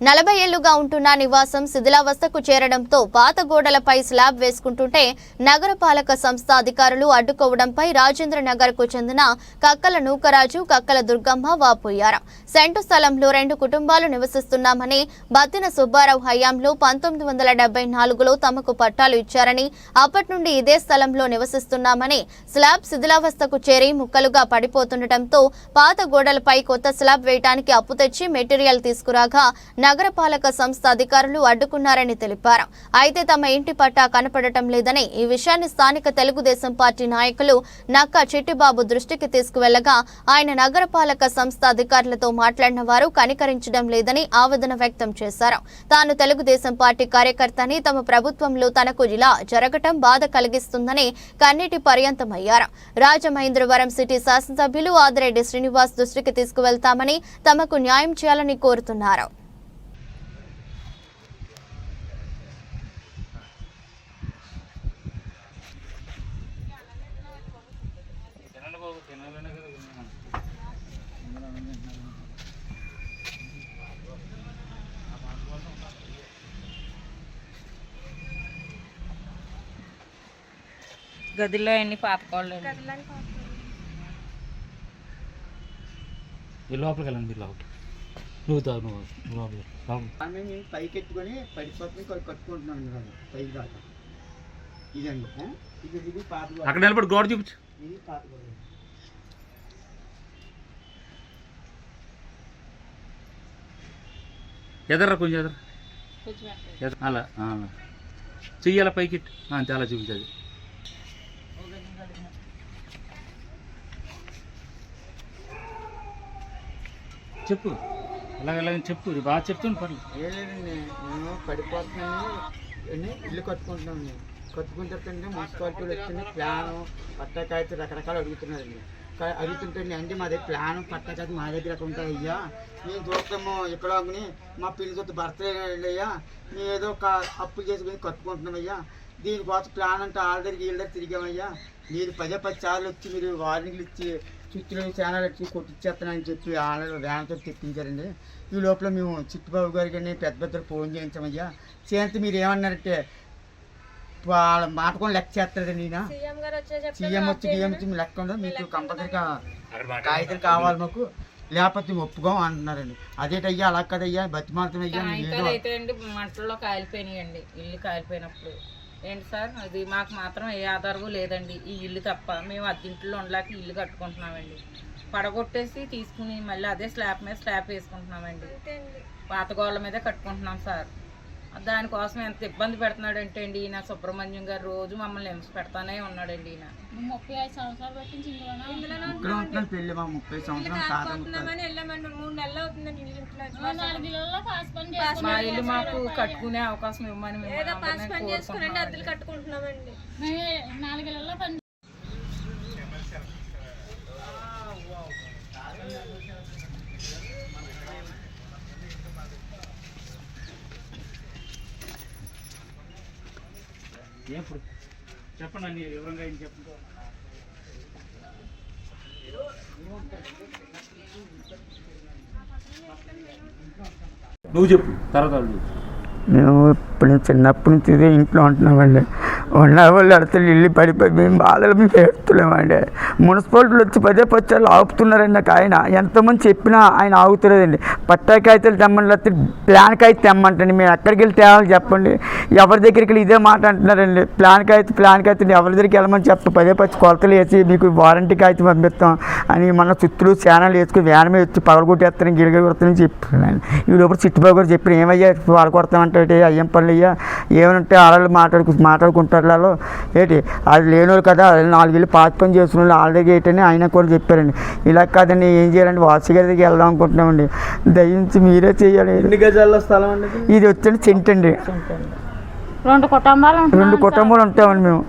నలభై ఏళ్ళుగా ఉంటున్న నివాసం శిథిలావస్థకు చేరడంతో పాత గోడలపై స్లాబ్ వేసుకుంటుంటే నగరపాలక సంస్థ అధికారులు అడ్డుకోవడంపై రాజేంద్ర నగర్కు చెందిన కక్కల నూకరాజు కక్కల దుర్గమ్మ వాపోయారు సెంటు స్థలంలో రెండు కుటుంబాలు నివసిస్తున్నామని బత్తిన సుబ్బారావు హయాంలో పంతొమ్మిది వందల డెబ్బై నాలుగులో తమకు పట్టాలు ఇచ్చారని అప్పటి నుండి ఇదే స్థలంలో నివసిస్తున్నామని స్లాబ్ శిథిలావస్థకు చేరి ముక్కలుగా పడిపోతుండటంతో పాత గోడలపై కొత్త స్లాబ్ వేయటానికి అప్పు తెచ్చి మెటీరియల్ తీసుకురాగా నగరపాలక సంస్థ అధికారులు అడ్డుకున్నారని తెలిపారు. అయితే తమ ఇంటి పట్టా కనపడటం లేదని ఈ విషయాన్ని స్థానిక తెలుగుదేశం పార్టీ నాయకులు నక్క చిట్టిబాబు దృష్టికి తీసుకువెళ్ళగా ఆయన నగరపాలక సంస్థ అధికారులతో మాట్లాడిన వారు కనికరించడం లేదని ఆవేదన వ్యక్తం చేశారు. తాను తెలుగుదేశం పార్టీ కార్యకర్తని తమ ప్రభుత్వంలో తనకు ఇలా జరగటం బాధ కలిగిస్తుందని కన్నీటి పర్యంతమయ్యారు. రాజమహేంద్రవరం సిటీ శాసనసభ్యులు ఆదిరెడ్డి శ్రీనివాస్ దృష్టికి తీసుకువెళ్తామని తమకు న్యాయం చేయాలని కోరుతున్నారు. గదిలో ఎన్ని పాతకోళ్ళు ఈ లోపలికి వెళ్ళండి లోపలికి. నువ్వు తాగు నువ్వు లోపలికి ఆమె మేము పైకి ఎత్తుకొని పడిపోతుంది కొన్ని కట్టుకుంటున్నాం అండి పైకి దాకా. ఇదండి? ఇది ఇది పాత గోడ. అక్కడ నిలబడి గోడ చూపించు. ఇది పాత గోడ. ఎదర్రా కొంచెం ఎదర ఎదర అలా ఆ, అలా చెయ్యాల పైకి అంతే అలా చూపించదు చెప్పు. ఎలాగెలాగ చెప్పు. ఇది బాగా చెప్తుంది పర్లేదు ఏం లేదండి మేము పడిపోతున్నాము ఇల్లు కట్టుకుంటున్నాను. కట్టుకుంటుంటే మున్సిపాలిటీలు వచ్చింది ప్లాను. పట్టకాయతీ రకరకాలు అడుగుతున్నారండి. అడుగుతుంటే అంటే మా దగ్గర ప్లాన్ పట్టాకాయలు మా దగ్గర ఉంటాయి అయ్యా మేము చూస్తాము ఇక్కడ మా పిల్లలతో భర్త అయ్యా మేము ఏదో ఒక అప్పు చేసుకుని కట్టుకుంటున్నాం అయ్యా దీనికోసం ప్లాన్ అంటే దగ్గర వీళ్ళ తిరిగామయ్యా. మీరు పదే పది సార్లు వచ్చి మీరు వార్నింగ్లు ఇచ్చి చుట్టూ ఛానల్ వచ్చి కొట్టిచ్చేస్తానని చెప్పి వాళ్ళు వ్యాన్తో తెప్పించారండి. ఈ లోపల మేము చిట్టుబాబు గారికి కానీ పెద్ద పెద్ద ఫోన్ చేయించామయ్యా. చేస్తే మీరు ఏమన్నారంటే వాళ్ళ మాట కూడా లెక్క చేస్తారండి ఈయన. సీఎం వచ్చి బియ్యం వచ్చి మీ లెక్క ఉండదు మీకు కంపల్సరీగా కాగితాలు కావాలి మాకు. లేకపోతే మేము ఒప్పుకోం అంటున్నారండి. అదేటయ్యా అలా కదయ్యా అండి మంటల్లో కాలిపోయినాయండి. ఇల్లు కాలిపోయినప్పుడు. ఏంటి సార్? అది మాకు మాత్రం ఏ ఆధారము లేదండి. ఈ ఇల్లు తప్ప మేము అద్దెంట్లో ఉండలేక ఇల్లు కట్టుకుంటున్నామండి. పడగొట్టేసి తీసుకుని మళ్ళీ అదే స్లాబ్ మీద స్లాబ్ వేసుకుంటున్నామండి. పాత గోళ్ళ మీదే కట్టుకుంటున్నాం సార్. దానికోసం ఎంత ఇబ్బంది పెడుతున్నాడంటే అండి ఈయన సుబ్రహ్మణ్యం గారు రోజు మమ్మల్ని హింస పెడతానే ఉన్నాడండి ఈయన. ముప్పై ఐదు సంవత్సరాలు బట్టి ఇందులోనే? ఇక్కడ ఉంటున్నాను పెళ్ళి మా ఇల్లు మాకు కట్టుకునే అవకాశం ఇవ్వమని మేము అందరినీ కోరుకుంటున్నామండి. చెప్పండి అన్ని వివరంగా ఏం చెప్పండి నువ్వు చెప్పు తర్వాత. మేము ఇప్పుడు చిన్నప్పటి నుంచి ఇదే ఇంట్లో ఉంటున్నామండి. ఉన్న వాళ్ళు అడితే ఇల్లు పడిపోయి మేము బాధలు మేము పెడుతున్నామండి మున్సిపాలిటీలు వచ్చి పదే పచ్చాలు ఆపుతున్నారండి నాకు ఆయన ఎంతమంది చెప్పినా ఆయన ఆగుతులేదండి. పట్టాకాయతలు తెమ్మని లేకపోతే ప్లాన్ కాయ తెమ్మంటండి. మేము ఎక్కడికి వెళ్ళి తేవాలి చెప్పండి. ఎవరి దగ్గరికి వెళ్ళి ఇదే మాట అంటున్నారండి. ప్లాన్ కాగితం ప్లాన్ కాగితం ఎవరి దగ్గరికి వెళ్ళమని చెప్తాం పదే పచ్చి కొలతలు వేసి మీకు వారంటీ కాగితం పంపిస్తాం అని మన చుట్టూ ఛానల్ వేసుకుని వ్యాన్ మీద వచ్చి పగలగొట్టేస్తాను గిరిగిరి కొడతానని చెప్పాను ఈ లోపల చిట్టుబాబు గారు చెప్పిన ఏమయ్యా పగలగొడతామంటే అయ్యం పనులు అయ్యా ఏమంటే ఆడవాళ్ళు మాట్లాడుకు మాట్లాడుకుంటారు వాళ్ళు ఏంటి అది లేనివాళ్ళు కదా నాలుగు వెళ్ళి పాత పని చేసుకున్న వాళ్ళు వాళ్ళ ఏంటని ఆయన కూడా చెప్పారండి. ఇలా కాదండి ఏం చేయాలండి? వాసు గారి దగ్గరికి వెళ్దాం అనుకుంటున్నామండి. దయించి మీరే చేయాలి. ఎన్ని గజాల స్థలం అండి ఇది? వచ్చండి చెంట్ అండి. రెండు కుటుంబాలు రెండు కుటుంబాలు ఉంటామండి మేము.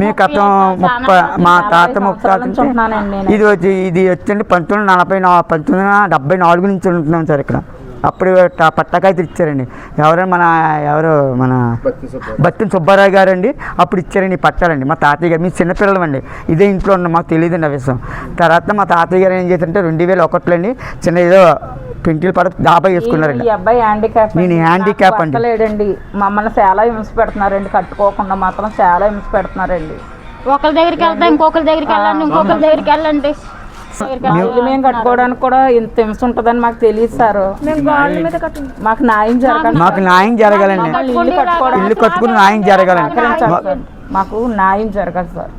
మీ గత ముప్పై మా తాత ముప్పై తాత నుంచి ఇది వచ్చి ఇది వచ్చండి పంతొమ్మిది నలభై నా పంతొమ్మిది డెబ్బై నాలుగు నుంచి ఉంటున్నాం సార్ ఇక్కడ. అప్పుడు పట్టకాయలు ఇచ్చారండి ఎవరైనా మన ఎవరు మన బత్తిన సుబ్బారావు. గారు అండి అప్పుడు ఇచ్చారండి పట్టాలండి. మా తాతయ్య గారు మేము చిన్నపిల్లలు అండి ఇదే ఇంట్లో ఉన్నాం మాకు తెలియదండి ఆ విషయం. తర్వాత మా తాతయ్య గారు ఏం చేశారంటే రెండు వేల ఒకటిలో అండి చిన్న ఏదో పెంకిల్ పడ డాబా వేసుకున్నారండి. ఈ అబ్బాయి హ్యాండిక్యాప్ నేను హ్యాండిక్యాప్ అండి. లేడండి మమ్మల్ని చాలా హింస పెడుతున్నారండి. కట్టుకోకుండా మాత్రం చాలా హింస పెడుతున్నారండి. ఒకరి దగ్గరికి వెళ్తే ఇంకొకరి దగ్గరికి వెళ్ళండి ఇంకొకరి దగ్గరికి వెళ్ళండి. మేము కట్టుకోవడానికి కూడా ఇంత హింస ఉంటుందని మాకు తెలియదు సార్. మాకు న్యాయం జరగాలి. మాకు న్యాయం జరగాలండి. ఇల్లు కట్టుకుని న్యాయం జరగాలండి. మాకు న్యాయం జరగాలి సార్.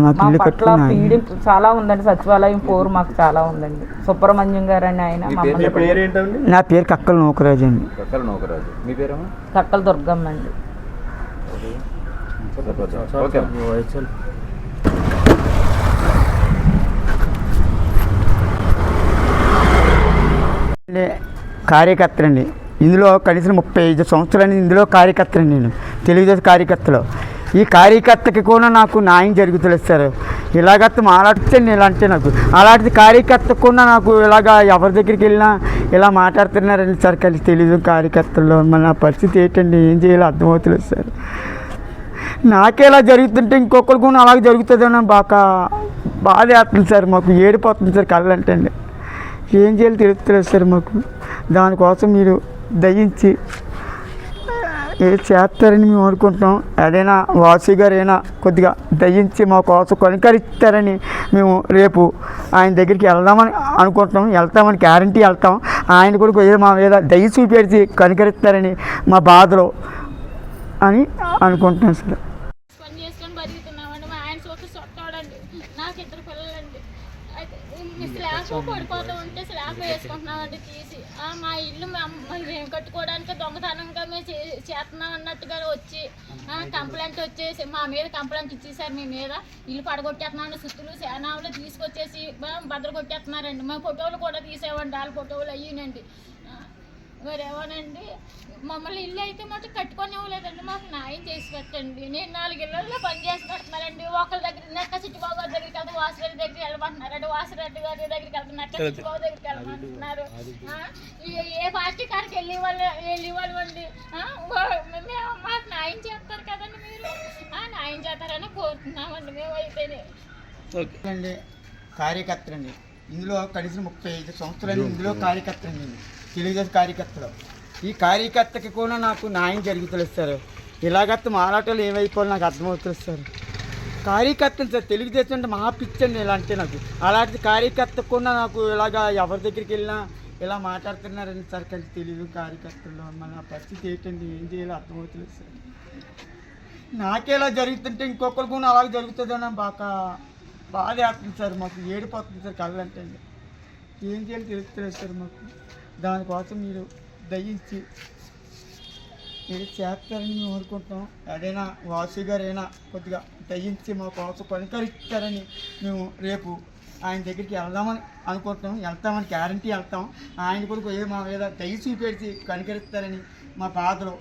మాకు ఇల్లు పట్ల పీడింపు చాలా ఉందండి. సచివాలయం పోరు మాకు చాలా ఉందండి. సుబ్రహ్మణ్యం గారు అని ఆయన మీ మమ్మల్ని పేరు ఏంటండి? నా పేరు కక్కల నూకరాజు అండి. కక్కల నౌకరాజు. మీ పేరేమో? కక్కల దుర్గమ్మ అండి. ఓకే కార్యకర్త అండి ఇందులో కనీసం ముప్పై ఐదు సంవత్సరాలు ఇందులో కార్యకర్తలు నేను తెలుగుదేశం కార్యకర్తలో. ఈ కార్యకర్తకి కూడా నాకు న్యాయం జరుగుతుంది సార్. ఇలాగత్త మాట్లాడుతుంది ఇలాంటి అంటే నాకు. అలాంటి కార్యకర్త కూడా నాకు ఇలాగా ఎవరి దగ్గరికి వెళ్ళినా ఇలా మాట్లాడుతున్నారండి సార్. కలిసి తెలియదు కార్యకర్తల్లో మన నా పరిస్థితి ఏంటండి? ఏం చేయాలో అర్థమవుతలేదు సార్. నాకే ఇలా జరుగుతుంటే ఇంకొకరికి కూడా అలాగే జరుగుతుందని బాగా బాధ వేస్తుంది సార్. మాకు ఏడిపోతుంది సార్ కళ్ళంటే అండి ఏం చేయాలో తెలుస్తలేదు సార్ మాకు. దానికోసం మీరు దయించి ఏ చేస్తారని మేము అనుకుంటున్నాం. అదైనా వాసు గారైనా కొద్దిగా దయించి మా కోసం కనుకరిస్తారని మేము రేపు ఆయన దగ్గరికి వెళ్దామని అనుకుంటున్నాం. వెళ్తామని గ్యారంటీ వెళ్తాం. ఆయన కూడా కొద్దిగా మా మీద దయ చూపెడిచి కనుకరిస్తారని మా బాధలో అని అనుకుంటున్నాం సార్. నాకు ఇద్దరు పిల్లలండి. అయితే చేసుకుంటున్నామండి వేసుకుంటున్నామండి తీసి మా ఇల్లు మేము మేము కట్టుకోవడానికి దొంగతనంగా మేము చే- చేస్తున్నాం అన్నట్టుగా వచ్చి కంప్లైంట్ వచ్చేసి మా మీద కంప్లైంట్ ఇచ్చేసారు మీ మీద. ఇల్లు పడగొట్టేస్తున్నాను సుత్తులు సేనావులు తీసుకొచ్చేసి బ- కొట్టేస్తున్నారండి. మా ఫోటోలు కూడా తీసేవండి వాళ్ళ ఫోటోలు అయ్యినండి. మరేమోనండి మమ్మల్ని ఇల్లు అయితే మాత్రం కట్టుకొని ఇవ్వలేదండి మాకు న్యాయం చేసి పెట్టండి. నేను నాలుగు ఇళ్ళల్లో పని చేసి పెట్టినారండి ఒకరి దగ్గర నక్క చిట్టుబాబు గారి దగ్గరికి వెళ్తే వాసిరెడ్డి దగ్గరికి వెళ్ళమంటున్నారండి. వాసిరెడ్డి గారి దగ్గరికి వెళ్తే నక్క చిట్టుబాబు దగ్గరికి వెళ్ళమంటున్నారు? ఏ- ఏ పార్టీ కాడికి వెళ్ళి వాళ్ళు వెళ్ళి వాళ్ళు అండి ఆ? వా- మేము మాకు న్యాయం చేస్తారు కదండి మీరు. ఆ, న్యాయం చేస్తారని కోరుతున్నామండి మేమైతేనే. అండి కార్యకర్త అండి ఇందులో కనీసం ముప్పై ఐదు సంవత్సరాలు ఇందులో కార్యకర్త అండి. తెలుగుదేశం కార్యకర్తలు. ఈ కార్యకర్తకి కూడా నాకు న్యాయం జరుగుతుంది సార్. ఇలాగత్త మారాటలు ఏమైపోవాలి నాకు అర్థమవుతుంది సార్. కార్యకర్తలు సార్ తెలుగుదేశం అంటే మహా పిచ్చండి ఇలా అంటే నాకు. అలాంటి కార్యకర్త కూడా నాకు ఇలాగా ఎవరి దగ్గరికి వెళ్ళినా ఇలా మాట్లాడుతున్నారని సార్ కలిసి తెలియదు కార్యకర్తల్లో. మన పరిస్థితి ఏంటండి ఏం చేయాలో అర్థమవుతుంది సార్. నాకేలా జరుగుతుంటే ఇంకొకరు కూడా అలాగే జరుగుతుందని బాగా బాధ వేస్తుంది సార్. మాకు ఏడిపోతుంది సార్ కళ్ళంటే ఏం చేయాలో తెలుస్తుంది సార్ మాకు. దానికోసం మీరు దయించి మీరు చేస్తారని మేము అనుకుంటున్నాం అదైనా వాసు గారైనా కొద్దిగా దయించి మా కోసం పనికరిస్తారని మేము రేపు ఆయన దగ్గరికి వెళ్దామని అనుకుంటున్నాం. వెళ్తామని గ్యారంటీ వెళ్తాం. ఆయన కొరకు ఏ మా మీద దయ చూపెడిచి కనికరిస్తారని మా బాధలో